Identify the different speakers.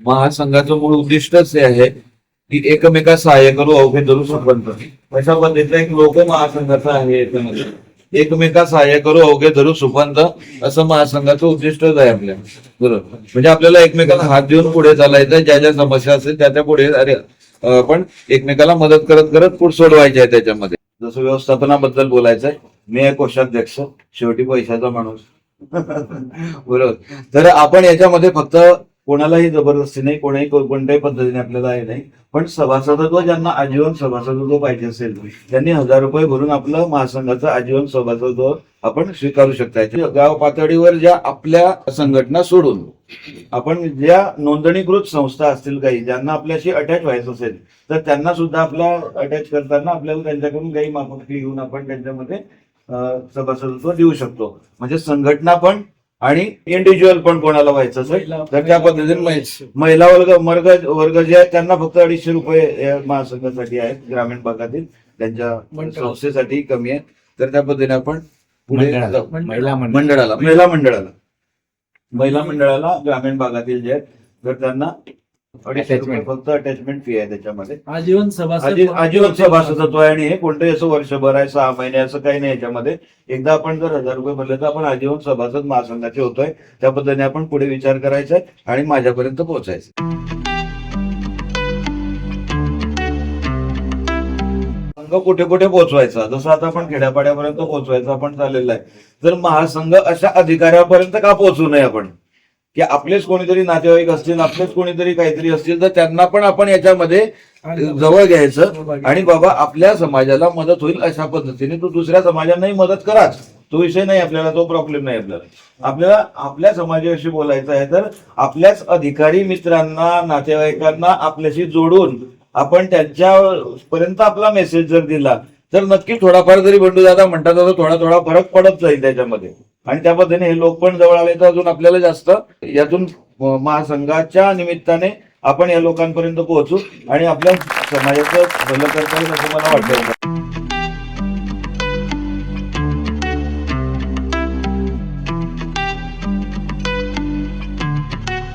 Speaker 1: महासंघाचं मूळ उद्दिष्टच हे आहे की एकमेका सहाय्य करू अवघे धरू संबंध अशा पद्धतीचा एक लोक महासंघाचा आहे याच्यामध्ये. एकमेका सहाय्य करू अवघे धरू सुपंत असं महासंघाचं उद्दिष्टच आहे आपल्या. बरोबर. म्हणजे आपल्याला एकमेकाला हात देऊन पुढे चालायचं ज्या ज्या समस्या असेल त्या त्या पुढे अरे पण आपण एकमेकाला मदत करत करत पुढे सोडवायचे आहे त्याच्यामध्ये. जसं व्यवस्थापनाबद्दल बोलायचंय मी आहे कोषाध्यक्ष शेवटी पैशाचा माणूस. बरोबर. तर आपण याच्यामध्ये फक्त कोणालाही जबरदस्ती नाही कोणाही कोणत्याही पद्धतीने आपल्याला हे नाही. पण सभासदत्व ज्यांना आजीवन सभासदत्व पाहिजे असेल त्यांनी हजार रुपये भरून आपलं महासंघाचं आजीवन सभासदत्व आपण स्वीकारू शकता. गाव पातळीवर ज्या आपल्या संघटना सोडून आपण ज्या नोंदणीकृत संस्था असतील काही ज्यांना आपल्याशी अटॅच व्हायचं असेल तर त्यांना सुद्धा आपल्या अटॅच करताना आपल्याला त्यांच्याकडून काही माफक घेऊन आपण त्यांच्यामध्ये सभासदत्व देऊ शकतो. म्हणजे संघटना पण आणि इंडिव्हिज्युअल पण कोणाला व्हायचं असेल? तर त्या पद्धतीने मै- महिला वर्ग वर्ग वर्ग जे आहेत त्यांना फक्त अडीचशे रुपये या महासंघासाठी आहेत ग्रामीण भागातील. त्यांच्या संस्थेसाठी कमी आहे तर त्या पद्धतीने आपण पुढे.
Speaker 2: महिला मंडळ.
Speaker 1: मंडळाला. महिला मंडळाला. महिला मंडळाला ग्रामीण भागातील जे आहेत तर त्यांना अडीचशे रुपये
Speaker 2: Attachment.
Speaker 1: फक्त अटॅचमेंट फी आहे त्याच्यामध्ये.
Speaker 3: आजीवन सभासद
Speaker 1: आजी- आजीवन सभासदत्व आहे आणि हे कोणतंही असं वर्षभर आहे सहा महिने असं काही नाही याच्यामध्ये. एकदा आपण जर हजार रुपये भरले तर आपण आजीवन सभासद महासंघाचे होतोय. त्या पद्धतीने आपण पुढे विचार करायचा आहे आणि माझ्यापर्यंत पोहोचायचं. संघ कुठे कुठे पोहोचवायचा? जसं आता आपण खेड्यापाड्यापर्यंत पोहोचवायचं आपण चाललेलं आहे. तर महासंघ अशा अधिकाऱ्यापर्यंत का पोहोचू नये आपण? की आपलेच कोणीतरी नातेवाईक असतील आपलेच कोणीतरी काहीतरी असतील तर त्यांना पण आपण याच्यामध्ये जवळ घ्यायचं आणि बाबा आपल्या समाजाला मदत होईल अशा पद्धतीने. तू दुसऱ्या समाजांनाही मदत कराच. तो विषय नाही आपल्याला तो प्रॉब्लेम नाही आपल्याला. आपल्याला आपल्या समाजाविषयी बोलायचं आहे तर आपल्याच अधिकारी मित्रांना नातेवाईकांना आपल्याशी जोडून आपण त्यांच्या पर्यंत आपला मेसेज जर दिला तर नक्की थोडाफार जरी बंडू दादा म्हणतात थोडा थोडा फरक पडत जाईल त्याच्यामध्ये. आणि त्या पद्धतीने हे लोक पण जवळ आले. तर अजून आपल्याला जास्त यातून महासंघाच्या निमित्ताने आपण या लोकांपर्यंत पोहोचू आणि आपल्या समाजाचं भलं करता येईल असं मला वाटतं